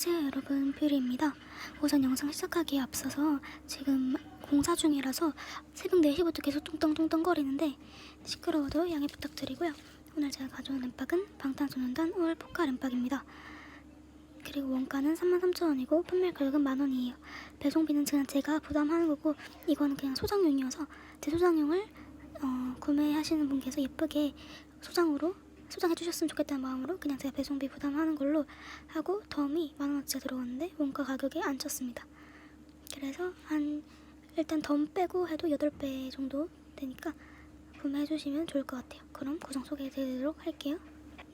안녕하세요 여러분. 뷰리입니다. 우선 영상 시작하기에 앞서서 지금 공사 중이라서 새벽 4시부터 계속 뚱땅뚱땅 거리는데 시끄러워도 양해 부탁드리고요. 오늘 제가 가져온 램박은 방탄소년단 올 포카 램박입니다. 그리고 원가는 33,000원이고 판매 가격은 만원이에요. 배송비는 그냥 제가 부담하는 거고 이거는 그냥 소장용이어서 제 소장용을 어, 구매하시는 분께서 예쁘게 소장으로 소장해 주셨으면 좋겠다는 마음으로 그냥 제가 배송비 부담하는 걸로 하고 덤이 만 원어치 들어갔는데 원가 가격에 안 쳤습니다. 그래서 한 일단 덤 빼고 해도 8배 정도 되니까 구매해 주시면 좋을 것 같아요. 그럼 구성 소개해 드리도록 할게요.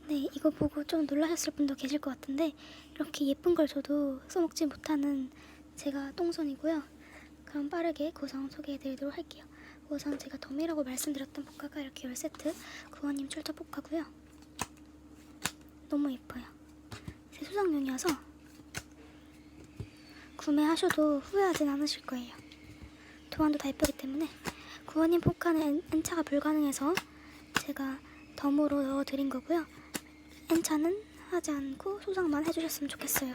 네, 이거 보고 좀 놀라셨을 분도 계실 것 같은데 이렇게 예쁜 걸 줘도 써먹지 못하는 제가 똥손이고요. 그럼 빠르게 구성 소개해 드리도록 할게요. 우선 제가 덤이라고 말씀드렸던 포카가 이렇게 10세트 구원님 출처 포카고요. 너무 예뻐요. 제 소장용이어서 구매하셔도 후회하진 않으실 거예요. 도안도 다 예쁘기 때문에 구원님 포카는 N차가 불가능해서 제가 덤으로 넣어드린 거고요. N차는 하지 않고 소장만 해주셨으면 좋겠어요.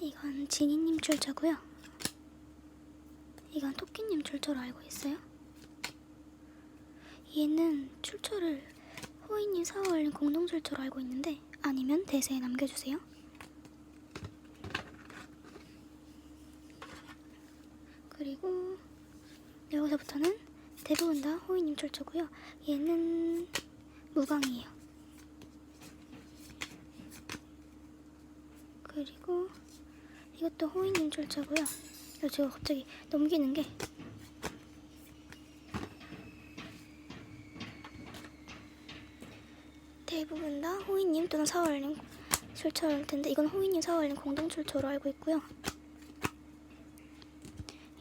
이건 지니님 출처고요. 이건 토끼님 출처로 알고 있어요. 얘는 출처를 호이님 사월린 공동 출처로 알고 있는데 아니면 대세에 남겨주세요. 그리고 여기서부터는 대부분 다 호이님 출처고요. 얘는 무광이에요. 그리고 이것도 출처고요. 이거 제가 갑자기 넘기는 게 대부분 다 호이님 또는 사월님 출처일 텐데 이건 호이님 사월님 공동 출처로 알고 있고요.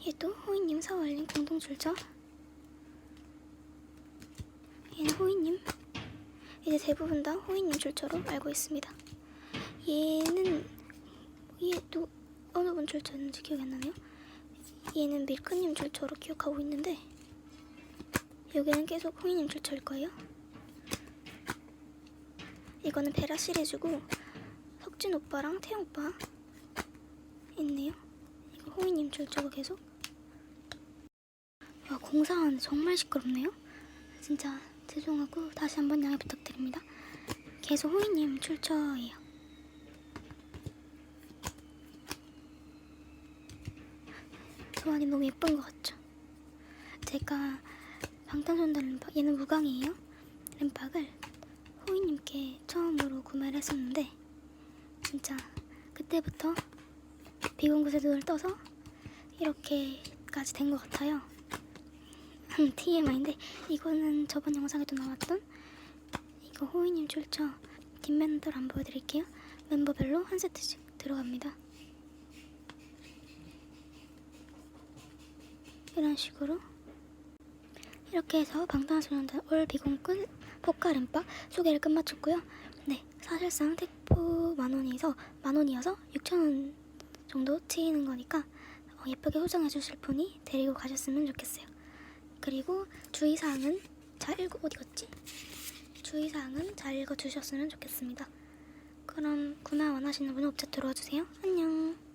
얘도 호이님 사월님 공동 출처. 얘는 호이님. 이제 대부분 다 호이님 출처로 알고 있습니다. 얘는 얘도 어느 분 출처였는지 기억이 안 나네요. 얘는 밀크님 출처로 기억하고 있는데 여기는 계속 호이님 출처일 거예요. 이거는 베라 시리즈고 석진 오빠랑 태영 오빠 있네요. 이거 호이님 출처가 계속. 와 공사하는데 정말 시끄럽네요. 진짜 죄송하고 다시 한번 양해 부탁드립니다. 계속 호이님 출처예요. 조안이 너무 예쁜 것 같죠? 제가 방탄소년단 램박 얘는 무광이에요. 램박을 호이님께 처음으로 구매를 했었는데 진짜 그때부터 비공구세 눈을 떠서 이렇게까지 된 것 같아요. TMI인데 이거는 저번 영상에도 나왔던 이거 호이님 출처 뒷면들 안 보여드릴게요. 멤버별로 한 세트씩 들어갑니다. 이런 식으로 이렇게 해서 방탄소년단 올 비공꾼 포카 램박 소개를 끝마쳤고요. 네, 사실상 택포 만 원이서 만 원이어서 6천 원 정도 치이는 거니까 어, 예쁘게 소장해 주실 분이 데리고 가셨으면 좋겠어요. 그리고 주의사항은 잘 읽어 어디 갔지? 주의사항은 잘 읽어 주셨으면 좋겠습니다. 그럼 구매 원하시는 분은 업체 들어와 주세요. 안녕.